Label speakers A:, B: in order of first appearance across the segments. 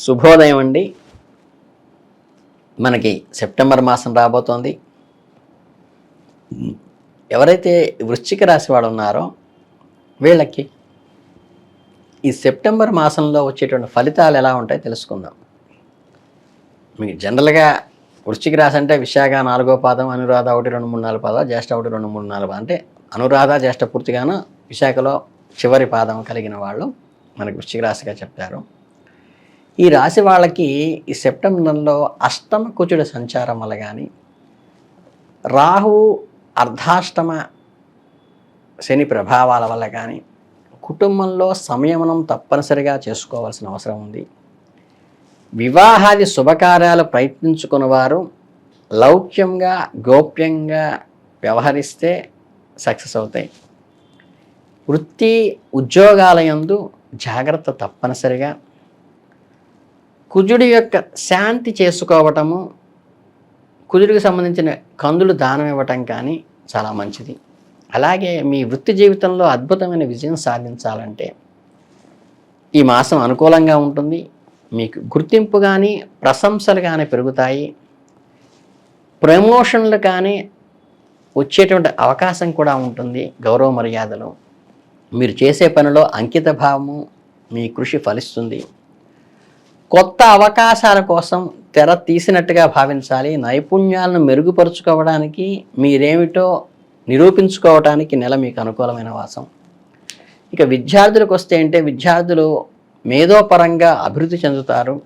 A: శుభోదయం అండి. మనకి సెప్టెంబర్ మాసం రాబోతోంది. ఎవరైతే వృశ్చిక రాశి వాడు ఉన్నారో వీళ్ళకి ఈ సెప్టెంబర్ మాసంలో వచ్చేటువంటి ఫలితాలు ఎలా ఉంటాయో తెలుసుకుందాం. మీకు జనరల్గా వృశ్చిక రాశి అంటే విశాఖ నాలుగో పాదం అనురాధ ఒకటి రెండు మూడు నాలుగు పాదాలు జ్యేష్ఠ ఒకటి రెండు మూడు నాలుగు పాదం అంటే అనురాధ జ్యేష్ఠ పూర్తిగాను విశాఖలో చివరి పాదం కలిగిన వాళ్ళు మనకు వృశ్చిక రాశిగా చెప్తారు ఈ రాశి వాళ్ళకి ఈ సెప్టెంబర్లో అష్టమ కుచుడు సంచారం వల్ల కానీ రాహు అర్ధాష్టమ శని ప్రభావాల వల్ల కానీ కుటుంబంలో సంయమనం తప్పనిసరిగా చేసుకోవాల్సిన అవసరం ఉంది. వివాహాది శుభకార్యాలు ప్రయత్నించుకున్న వారు లౌక్యంగా గోప్యంగా వ్యవహరిస్తే సక్సెస్ అవుతాయి. వృత్తి ఉద్యోగాలయందు జాగ్రత్త తప్పనిసరిగా కుజుడి యొక్క శాంతి చేసుకోవటము కుజుడికి సంబంధించిన కందులు దానం ఇవ్వటం కానీ చాలా మంచిది. అలాగే మీ వృత్తి జీవితంలో అద్భుతమైన విజయం సాధించాలంటే ఈ మాసం అనుకూలంగా ఉంటుంది. మీకు గుర్తింపు కానీ ప్రశంసలు కానీ పెరుగుతాయి. ప్రమోషన్లు కానీ వచ్చేటువంటి అవకాశం కూడా ఉంటుంది గౌరవ మర్యాదలు. మీరు చేసే పనిలో అంకిత భావము మీ కృషి ఫలిస్తుంది. కొత్త అవకాశాల కోసం తెర తీసినట్టుగా భావించాలి. నైపుణ్యాలను మెరుగుపరుచుకోవడానికి మీరేమిటో నిరూపించుకోవడానికి నెల మీకు అనుకూలమైన వాసం. ఇక విద్యార్థులకు వస్తే అంటే విద్యార్థులు మేధోపరంగా అభివృద్ధి చెందుతారు.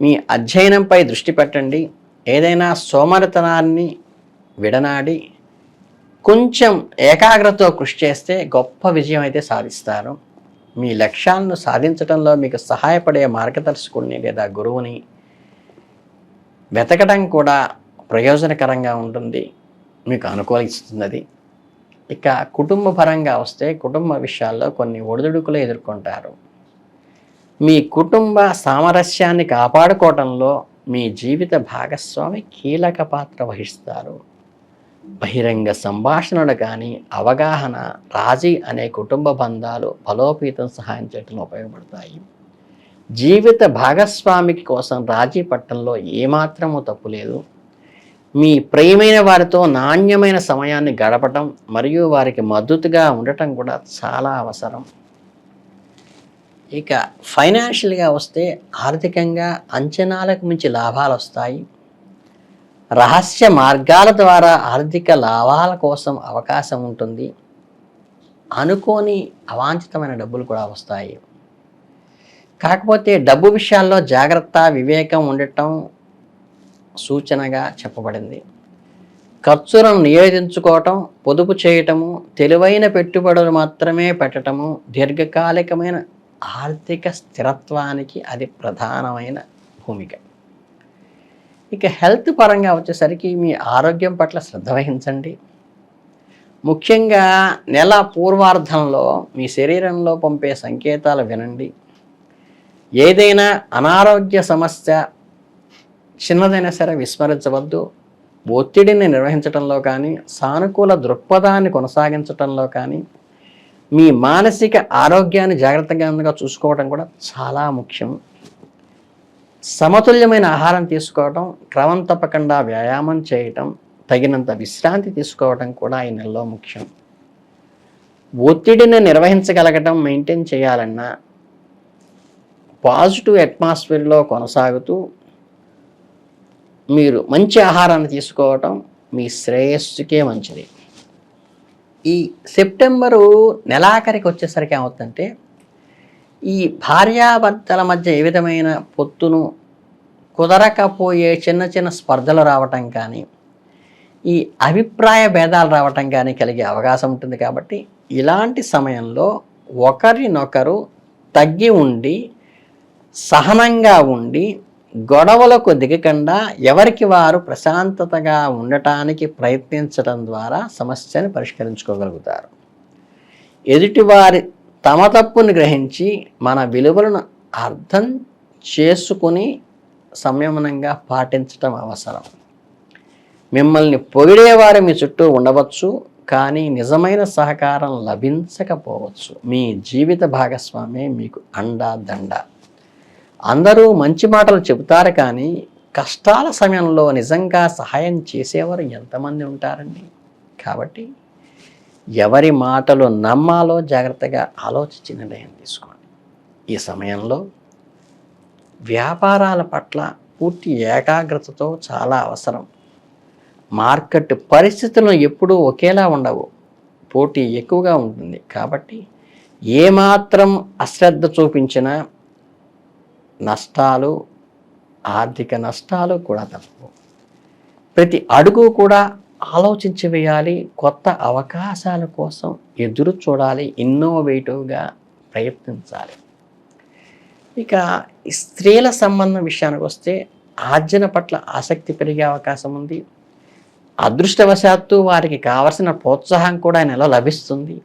A: మీ అధ్యయనంపై దృష్టి పెట్టండి. ఏదైనా సోమరితనాన్ని విడనాడి కొంచెం ఏకాగ్రతతో కృషి చేస్తే గొప్ప విజయం అయితే సాధిస్తారు. మీ లక్ష్యాలను సాధించడంలో మీకు సహాయపడే మార్గదర్శకుడిని లేదా గురువుని వెతకడం కూడా ప్రయోజనకరంగా ఉంటుంది మీకు అనుకూలిస్తున్నది ఇక కుటుంబ పరంగా వస్తే కుటుంబ విషయాల్లో కొన్ని ఒడిదుడుకులు ఎదుర్కొంటారు. మీ కుటుంబ సామరస్యాన్ని కాపాడుకోవడంలో మీ జీవిత భాగస్వామి కీలక పాత్ర వహిస్తారు. బహిరంగ సంభాషణలు కానీ అవగాహన రాజీ అనే కుటుంబ బంధాలు బలోపేతం సహాయం చేయడంలో ఉపయోగపడతాయి. జీవిత భాగస్వామికి కోసం రాజీ పట్టడంలో ఏమాత్రమూ తప్పు లేదు. మీ ప్రియమైన వారితో నాణ్యమైన సమయాన్ని గడపటం మరియు వారికి మద్దతుగా ఉండటం కూడా చాలా అవసరం. ఇక ఫైనాన్షియల్గా వస్తే ఆర్థికంగా అంచనాలకు మించి లాభాలు వస్తాయి రహస్య మార్గాల ద్వారా ఆర్థిక లాభాల కోసం అవకాశం ఉంటుంది. అనుకోని అవాంఛితమైన డబ్బులు కూడా వస్తాయి. కాకపోతే డబ్బు విషయాల్లో జాగ్రత్త వివేకం ఉండటం సూచనగా చెప్పబడింది. ఖర్చులను నియోజించుకోవటం పొదుపు చేయటము తెలివైన పెట్టుబడులు మాత్రమే పెట్టటము దీర్ఘకాలికమైన ఆర్థిక స్థిరత్వానికి అది ప్రధానమైన భూమిక. ఇక హెల్త్ పరంగా వచ్చేసరికి మీ ఆరోగ్యం పట్ల శ్రద్ధ వహించండి. ముఖ్యంగా నెల పూర్వార్ధంలో మీ శరీరంలో పంపే సంకేతాలు వినండి. ఏదైనా అనారోగ్య సమస్య చిన్నదైనా సరే విస్మరించవద్దు. ఒత్తిడిని నిర్వహించడంలో కానీ సానుకూల దృక్పథాన్ని కొనసాగించడంలో కానీ మీ మానసిక ఆరోగ్యాన్ని జాగ్రత్తగా చూసుకోవడం కూడా చాలా ముఖ్యం. సమతుల్యమైన ఆహారం తీసుకోవటం క్రమం తప్పకుండా వ్యాయామం చేయటం తగినంత విశ్రాంతి తీసుకోవటం కూడా ఈ నెలలో ముఖ్యం. ఒత్తిడిని నిర్వహించగలగటం మెయింటైన్ చేయాలన్నా పాజిటివ్ అట్మాస్ఫియర్లో కొనసాగుతూ మీరు మంచి ఆహారాన్ని తీసుకోవటం మీ శ్రేయస్సుకే మంచిది. ఈ సెప్టెంబరు నెలాఖరికి వచ్చేసరికి ఏమవుతుందంటే ఈ భార్యాభర్తల మధ్య ఏ విధమైన పొత్తును కుదరకపోయే చిన్న చిన్న స్పర్ధలు రావటం కానీ ఈ అభిప్రాయ భేదాలు రావటం కానీ కలిగే అవకాశం ఉంటుంది కాబట్టి ఇలాంటి సమయంలో ఒకరినొకరు తగ్గి ఉండి సహనంగా ఉండి గొడవలకు దిగకుండా ఎవరికి వారు ప్రశాంతతగా ఉండటానికి ప్రయత్నించడం ద్వారా సమస్యని పరిష్కరించుకోగలుగుతారు. ఎదుటివారి తమ తప్పును గ్రహించి మన విలువలను అర్థం చేసుకుని సంయమనంగా పాటించటం అవసరం. మిమ్మల్ని పొగిడేవారు మీ చుట్టూ ఉండవచ్చు కానీ నిజమైన సహకారం లభించకపోవచ్చు. మీ జీవిత భాగస్వామే మీకు అండా దండ. అందరూ మంచి మాటలు చెబుతారు కానీ కష్టాల సమయంలో నిజంగా సహాయం చేసేవారు ఎంతమంది ఉంటారండి? కాబట్టి ఎవరి మాటలు నమ్మాలో జాగ్రత్తగా ఆలోచించి నిర్ణయం తీసుకోండి. ఈ సమయంలో వ్యాపారాల పట్ల పూర్తి ఏకాగ్రతతో చాలా అవసరం. మార్కెట్ పరిస్థితులు ఎప్పుడూ ఒకేలా ఉండవు. పోటీ ఎక్కువగా ఉంటుంది. కాబట్టి ఏమాత్రం అశ్రద్ధ చూపించినా నష్టాలు ఆర్థిక నష్టాలు కూడా తప్పవు. ప్రతి అడుగు కూడా ఆలోచించి వేయాలి. కొత్త అవకాశాల కోసం ఎదురు చూడాలి. ఇన్నోవేటివ్గా ప్రయత్నించాలి. ఇక స్త్రీల సంబంధం విషయానికి వస్తే ఆర్జన పట్ల ఆసక్తి పెరిగే అవకాశం ఉంది. అదృష్టవశాత్తు వారికి కావలసిన ప్రోత్సాహం కూడా నెల లభిస్తుంది.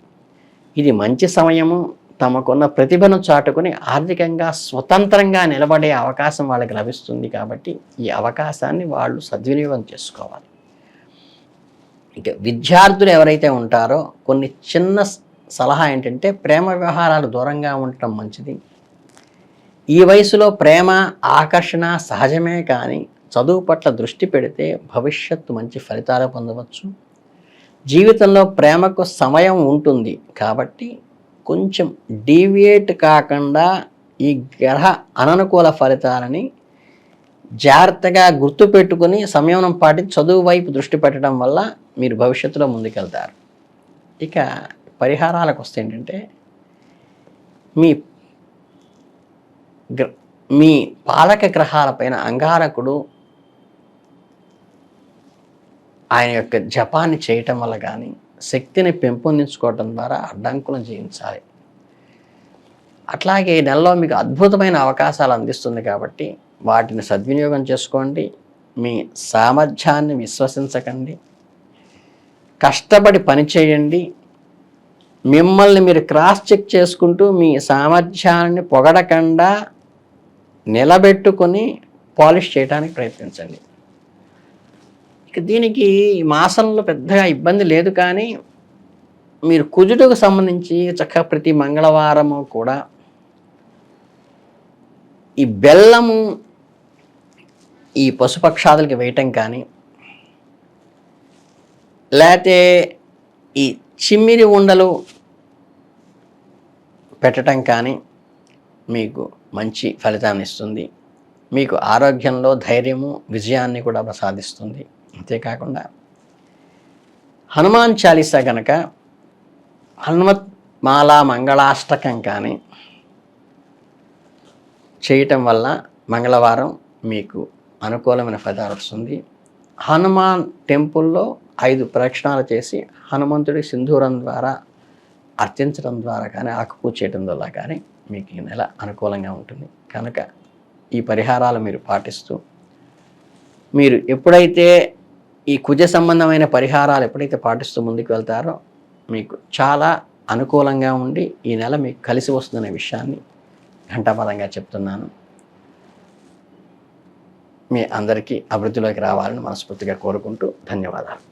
A: ఇది మంచి సమయము. తమకున్న ప్రతిభను చాటుకుని ఆర్థికంగా స్వతంత్రంగా నిలబడే అవకాశం వాళ్ళకి లభిస్తుంది కాబట్టి ఈ అవకాశాన్ని వాళ్ళు సద్వినియోగం చేసుకోవాలి. ఇక విద్యార్థులు ఎవరైతే ఉంటారో కొన్ని చిన్న సలహా ఏంటంటే ప్రేమ వ్యవహారాలు దూరంగా ఉండటం మంచిది. ఈ వయసులో ప్రేమ ఆకర్షణ సహజమే కానీ చదువు పట్ల దృష్టి పెడితే భవిష్యత్తు మంచి ఫలితాలు పొందవచ్చు. జీవితంలో ప్రేమకు సమయం ఉంటుంది కాబట్టి కొంచెం డీవియేట్ కాకుండా ఈ గ్రహ అననుకూల ఫలితాలని జాగ్రత్తగా గుర్తుపెట్టుకుని సంయమనం పాటించి చదువు వైపు దృష్టి పెట్టడం వల్ల మీరు భవిష్యత్తులో ముందుకెళ్తారు. ఇక పరిహారాలకు వస్తే ఏంటంటే మీ మీ పాలక గ్రహాలపైన అంగారకుడు ఆయన యొక్క జపాన్ని చేయటం వల్ల కానీ శక్తిని పెంపొందించుకోవటం ద్వారా అడ్డంకులను జయించాలి. అట్లాగే నెలలో మీకు అద్భుతమైన అవకాశాలు అందిస్తుంది కాబట్టి వాటిని సద్వినియోగం చేసుకోండి. మీ సామర్థ్యాన్ని విశ్వసించకండి. కష్టపడి పనిచేయండి మిమ్మల్ని మీరు క్రాస్ చెక్ చేసుకుంటూ మీ సామర్థ్యాన్ని పొగడకుండా నిలబెట్టుకొని పాలిష్ చేయడానికి ప్రయత్నించండి. ఇక దీనికి మాసంలో పెద్దగా ఇబ్బంది లేదు కానీ మీరు కుజుడుకు సంబంధించి చక్కగా ప్రతి మంగళవారము కూడా ఈ బెల్లము ఈ పశుపక్షాదులకి వేయటం కానీ లేకపోతే ఈ చిమ్మిరి ఉండలు పెట్టడం కానీ మీకు మంచి ఫలితాన్ని ఇస్తుంది. మీకు ఆరోగ్యంలో ధైర్యము విజయాన్ని కూడా ప్రసాదిస్తుంది అంతేకాకుండా హనుమాన్ చాలీసా గనక హనుమత్ మాలా మంగళాష్టకం కానీ చేయటం వల్ల మంగళవారం మీకు అనుకూలమైన ఫలితాలు వస్తుంది. హనుమాన్ టెంపుల్లో ఐదు ప్రదక్షిణాలు చేసి హనుమంతుడి సింధూరం ద్వారా అర్చించడం ద్వారా కానీ ఆకుపూజ చేయడం వల్ల కానీ మీకు ఈ నెల అనుకూలంగా ఉంటుంది. కనుక ఈ పరిహారాలు మీరు పాటిస్తూ మీరు ఎప్పుడైతే ఈ కుజ సంబంధమైన పరిహారాలు ఎప్పుడైతే పాటిస్తూ ముందుకు వెళ్తారో మీకు చాలా అనుకూలంగా ఉండి ఈ నెల మీకు కలిసి వస్తుందనే విషయాన్ని ఘంటాపదంగా చెప్తున్నాను. మీ అందరికీ అభివృద్ధిలోకి రావాలని మనస్ఫూర్తిగా కోరుకుంటూ ధన్యవాదాలు.